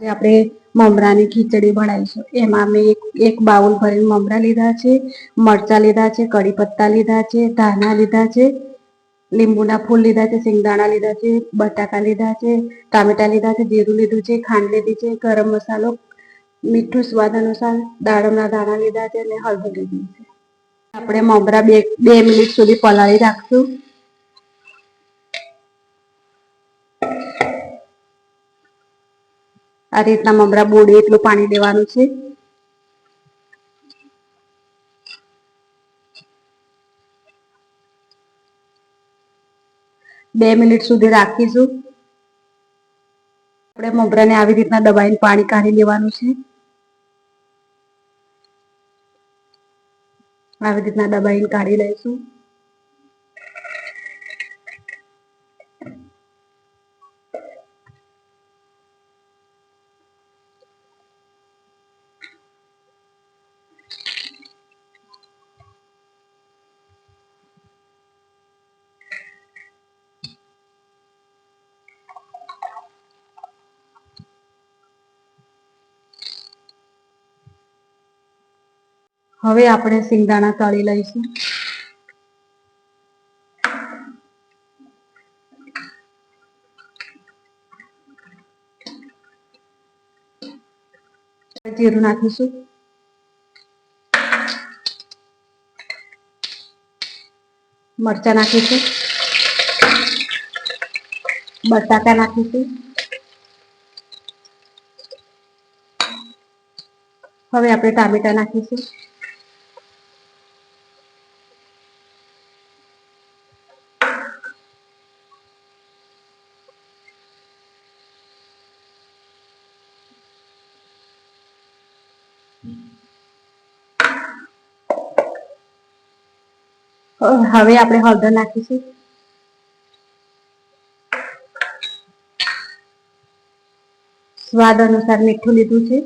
આપણે મમરાની ખીચડી બનાવીશું એમાં મેં એક એક બાઉલ ભરીને મમરા લીધા છે, મરચાં લીધા છે કડી પત્તા લીધા છે, ધાણા લીધા છે, લીંબુના ફૂલ લીધા છે, સિંગદાણા લીધા છે, બટાકા લીધા છે, ટામેટા લીધા છે, જીરું લીધું છે, ખાંડ લીધી છે, ગરમ મસાલો, મીઠું સ્વાદ અનુસાર દાડમના દાણા લીધા છે અને હળદર લીધી છે. આપણે મમરા બે બે મિનિટ સુધી પલાળી રાખશું. આ રીતના મમરા બોડે એટલું પાણી દેવાનું છે. બે મિનિટ સુધી રાખીશું. આપણે મમરાને આવી રીતના દબાઈને પાણી કાઢી લેવાનું છે. આવી રીતના દબાઈને કાઢી લઈશું. હવે આપણે સિંગદાણા તળી લઈશું. જીરું નાખીશું. મરચા નાખીશું. બટાકા નાખીશું. હવે આપણે ટામેટા નાખીશું. હવે આપણે હળદર નાખીશું. સ્વાદ અનુસાર મીઠું લીધું છે.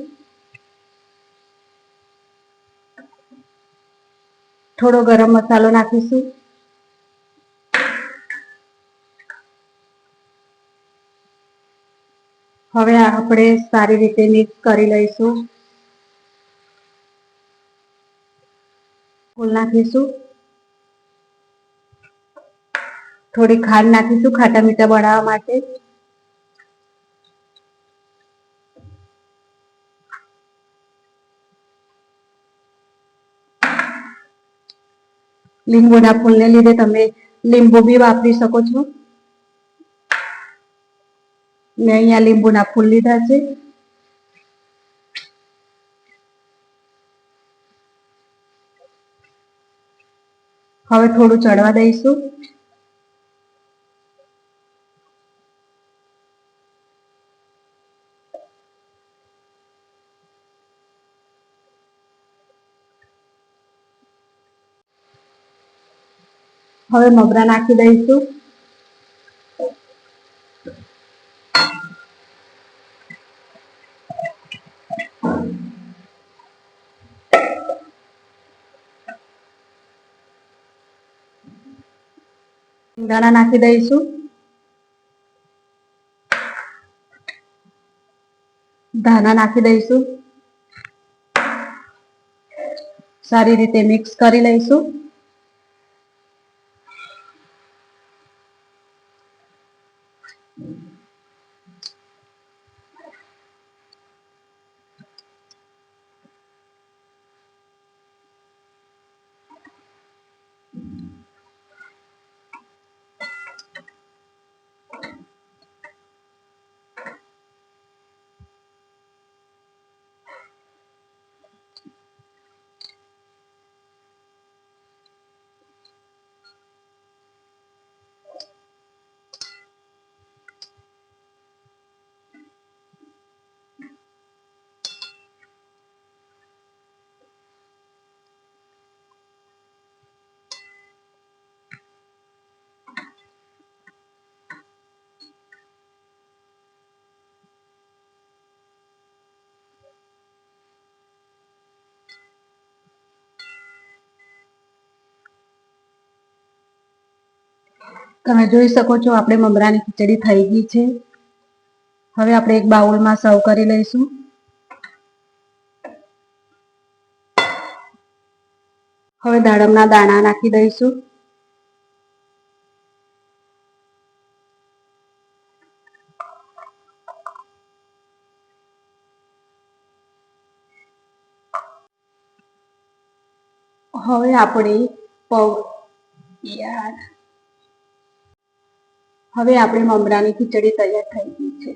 થોડો ગરમ મસાલો નાખીશું. હવે આપણે સારી રીતે મિક્સ કરી લઈશું. ફૂલ નાખીશું. થોડી ખાંડ નાખીશું ખાટા મીઠા બનાવવા માટે. લીંબુના ફૂલને લીધે તમે લીંબુ બી વાપરી શકો છો. મેં અહીંયા લીંબુના ફૂલ લીધા છે. હવે થોડું ચડવા દઈશું. હવે મમરા નાખી દઈશું. દાણા નાખી દઈશું. ધાણા નાખી દઈશું. સારી રીતે મિક્સ કરી લઈશું. તમે જોઈ શકો છો, આપણે મમરાની ખીચડી થઈ ગઈ છે. હવે આપણે એક બાઉલમાં સર્વ કરી લઈશું. હવે દાડમના દાણા નાખી દઈશું. હવે આપણે પૌ યાર. હવે આપણે મમરાની ખીચડી તૈયાર થઈ ગઈ છે.